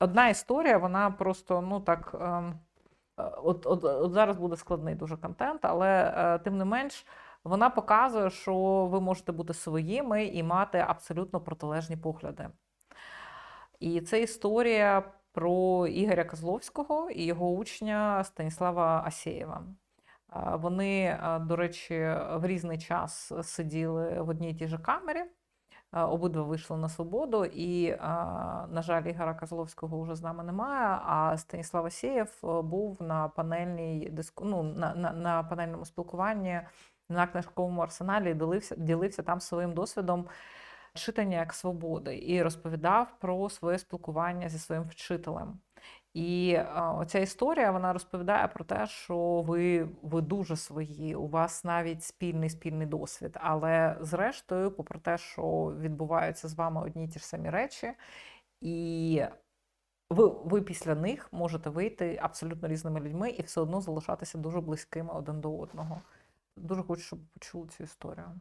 Одна історія, вона просто ну так. ем, е, От, от, от зараз буде складний дуже контент, але е, тим не менш вона показує, що ви можете бути своїми і мати абсолютно протилежні погляди. І це історія про Ігоря Козловського і його учня Станіслава Асєєва. Вони, до речі, в різний час сиділи в одній і тій же камері. А, Обидва вийшли на свободу, і, на жаль, Ігора Козловського вже з нами немає. А Станіслав Асєєв е, був на панельній диску... ну, на, на, на панельному спілкуванні на книжковому арсеналі і ділився, ділився там своїм досвідом читання як свободи і розповідав про своє спілкування зі своїм вчителем. І оця історія вона розповідає про те, що ви, ви дуже свої, у вас навіть спільний спільний досвід. Але зрештою, попри те, що відбуваються з вами одні й ті ж самі речі, і ви, ви після них можете вийти абсолютно різними людьми і все одно залишатися дуже близькими один до одного. Дуже хочу, щоб почули цю історію.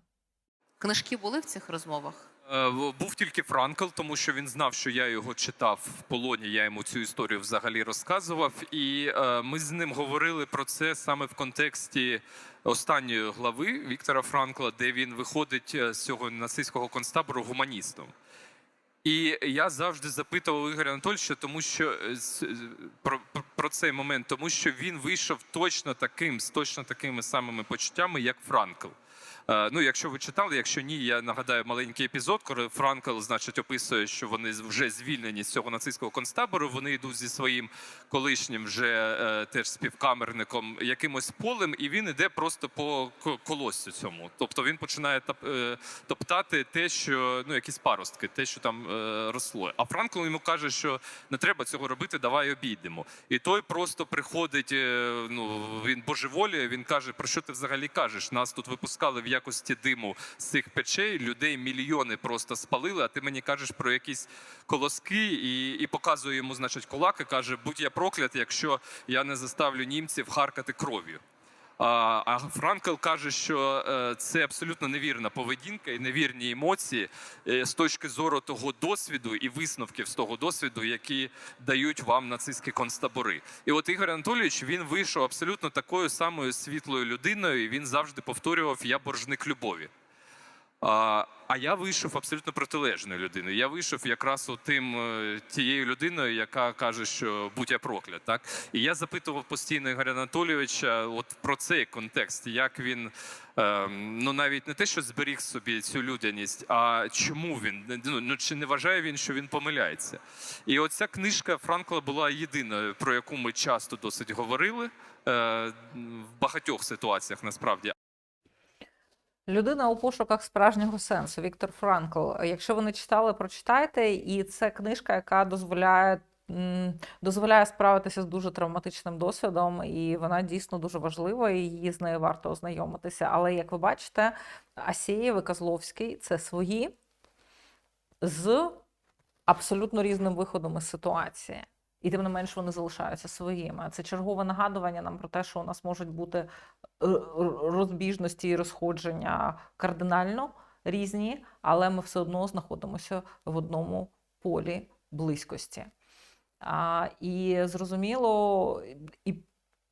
Книжки були в цих розмовах? Е, Був тільки Франкл, тому що він знав, що я його читав в полоні. Я йому цю історію взагалі розказував. І е, ми з ним говорили про це саме в контексті останньої глави Віктора Франкла, де він виходить е, з цього нацистського концтабору гуманістом. І я завжди запитував Ігоря Анатольовича, тому що про- про цей момент, тому що він вийшов точно таким, з точно такими самими почуттями, як Франкл. Е, Ну, якщо ви читали, якщо ні, я нагадаю маленький епізод, коли Франкл, значить, описує, що вони вже звільнені з цього нацистського концтабору. Вони йдуть зі своїм колишнім вже е, теж співкамерником якимось полем, і він іде просто по ко- колоссю цьому. Тобто він починає е, топтати те, що ну якісь паростки, те, що там росло. А Франкл йому каже, що не треба цього робити, давай обійдемо. І той просто приходить. Ну він божеволіє. Він каже: про що ти взагалі кажеш? Нас тут випускали в якості диму з цих печей. Людей мільйони просто спалили. А ти мені кажеш про якісь колоски і, і показує йому, значить, кулак і каже: будь я проклят, якщо я не заставлю німців харкати кров'ю. А, Франкл каже, що е, це абсолютно невірна поведінка і невірні емоції е, з точки зору того досвіду і висновків з того досвіду, які дають вам нацистські концтабори. І от Ігор Анатолійович він вийшов абсолютно такою самою світлою людиною. і Він завжди повторював: я боржник любові. А, а я вийшов абсолютно протилежною людиною. Я вийшов якраз тим е, тією людиною, яка каже, що будь я проклят. Так і я запитував постійно Ігоря Анатолійовича, от про цей контекст, як він е, ну навіть не те, що зберіг собі цю людяність, а чому він ну, ну чи не вважає він, що він помиляється? І оця книжка Франкла була єдиною, про яку ми часто досить говорили е, в багатьох ситуаціях насправді. Людина у пошуках справжнього сенсу Віктор Франкл. Якщо ви не читали, прочитайте. І це книжка, яка дозволяє. Дозволяє справитися з дуже травматичним досвідом, і вона дійсно дуже важлива, і її з нею варто ознайомитися. Але як ви бачите, Асєєв і Козловський це свої з абсолютно різним виходом із ситуації. І тим не менш вони залишаються своїми. Це чергове нагадування нам про те, що у нас можуть бути р- розбіжності і розходження кардинально різні, але ми все одно знаходимося в одному полі близькості. А, і зрозуміло, і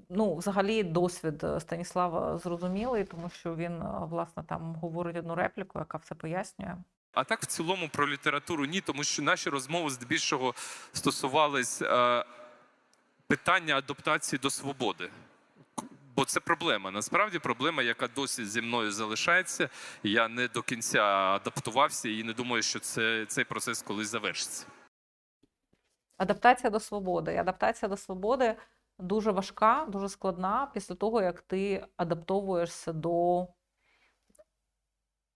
ну, взагалі досвід Станіслава зрозумілий, тому що він е, власне там говорить одну репліку, яка все пояснює. А так в цілому про літературу ні, тому що наші розмови здебільшого стосувались е, питання адаптації до свободи. Бо це проблема. Насправді проблема, яка досі зі мною залишається. Я не до кінця адаптувався і не думаю, що це, цей процес колись завершиться. Адаптація до свободи. Адаптація до свободи дуже важка, дуже складна після того, як ти адаптовуєшся до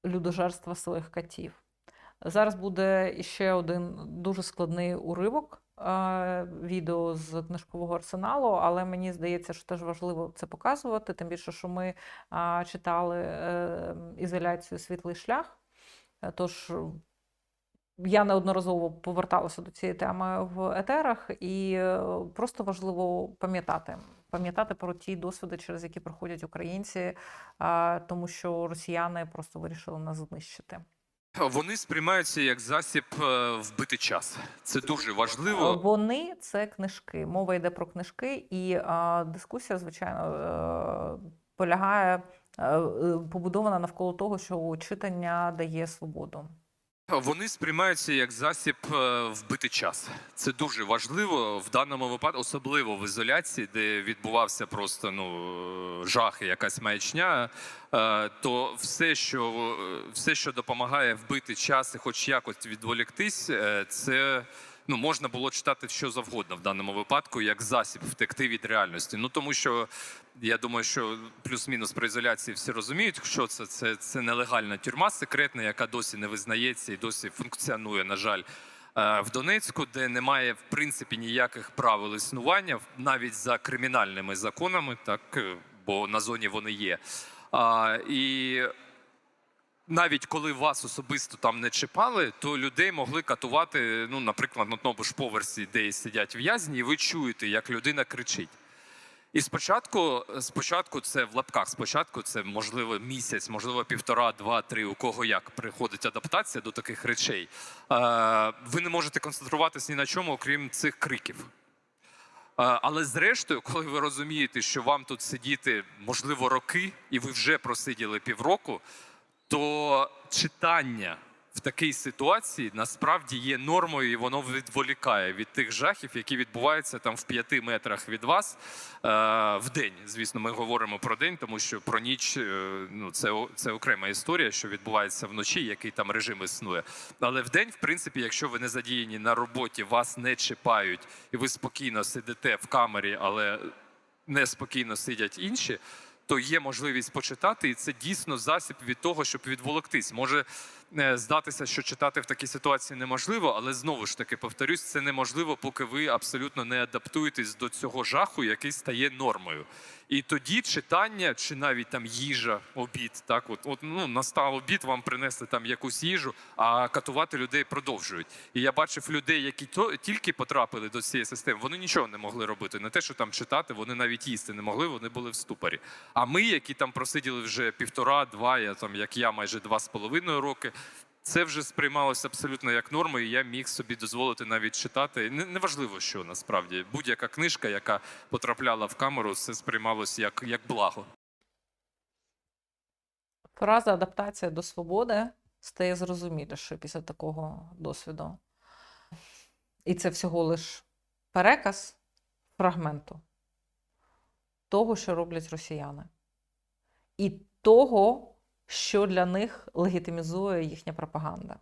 людожерства своїх котів. Зараз буде іще один дуже складний уривок е, відео з книжкового арсеналу, але мені здається, що теж важливо це показувати, тим більше, що ми читали е, ізоляцію Світлий шлях. Е, Тож я неодноразово поверталася до цієї теми в етерах, і просто важливо пам'ятати. Пам'ятати про ті досвіди, через які проходять українці, тому що росіяни просто вирішили нас знищити. Вони сприймаються як засіб е, вбити час. Це дуже важливо. Вони це книжки. Мова йде про книжки, і а, дискусія, звичайно, е, полягає е, е, побудована навколо того, що читання дає свободу. Вони сприймаються як засіб е, вбити час. Це дуже важливо в даному випадку, особливо в ізоляції, де відбувався просто ну е, жах, і якась маячня. е, То все, що все, що допомагає вбити час і хоч якось відволіктись, це. Ну, можна було читати що завгодно в даному випадку, як засіб втекти від реальності. Ну тому що я думаю, що плюс-мінус при ізоляції всі розуміють, що це. Це, це нелегальна тюрма секретна, яка досі не визнається і досі функціонує, на жаль, е, в Донецьку, де немає в принципі ніяких правил існування, навіть за кримінальними законами, так е, бо на зоні вони є. А, і навіть коли вас особисто там не чіпали, то людей могли катувати, ну, наприклад, на тому ж поверсі, де сидять в'язні, і ви чуєте, як людина кричить. І спочатку, спочатку це в лапках, спочатку це можливо місяць, можливо, півтора, два, три, у кого як приходить адаптація до таких речей. Е, ви не можете концентруватись ні на чому, окрім цих криків. Е, Але зрештою, коли ви розумієте, що вам тут сидіти можливо роки, і ви вже просиділи півроку, то читання в такій ситуації насправді є нормою, і воно відволікає від тих жахів, які відбуваються там в п'яти метрах від вас е, в день. Звісно, ми говоримо про день, тому що про ніч е, ну це це окрема історія, що відбувається вночі, який там режим існує. Але в день, в принципі, якщо ви не задіяні на роботі, вас не чіпають, і ви спокійно сидите в камері, але неспокійно сидять інші, то є можливість почитати, і це дійсно засіб від того, щоб відволоктись. Може здатися, що читати в такій ситуації неможливо, але знову ж таки повторюсь, це неможливо, поки ви абсолютно не адаптуєтесь до цього жаху, який стає нормою. І тоді читання, чи навіть там їжа, обід, так от, от ну настав обід, вам принесли там якусь їжу, а катувати людей продовжують. І я бачив людей, які то тільки потрапили до цієї системи, вони нічого не могли робити. Не те, що там читати, вони навіть їсти не могли, вони були в ступорі. А ми, які там просиділи вже півтора-два, я там, як я, майже два з половиною роки. Це вже сприймалося абсолютно як норма, і я міг собі дозволити навіть читати. Неважливо, що насправді будь-яка книжка, яка потрапляла в камеру, це сприймалося як, як благо. Фраза адаптація до свободи стає зрозуміліше після такого досвіду. І це всього лиш переказ фрагменту того, що роблять росіяни, і того, що для них легітимізує їхня пропаганда.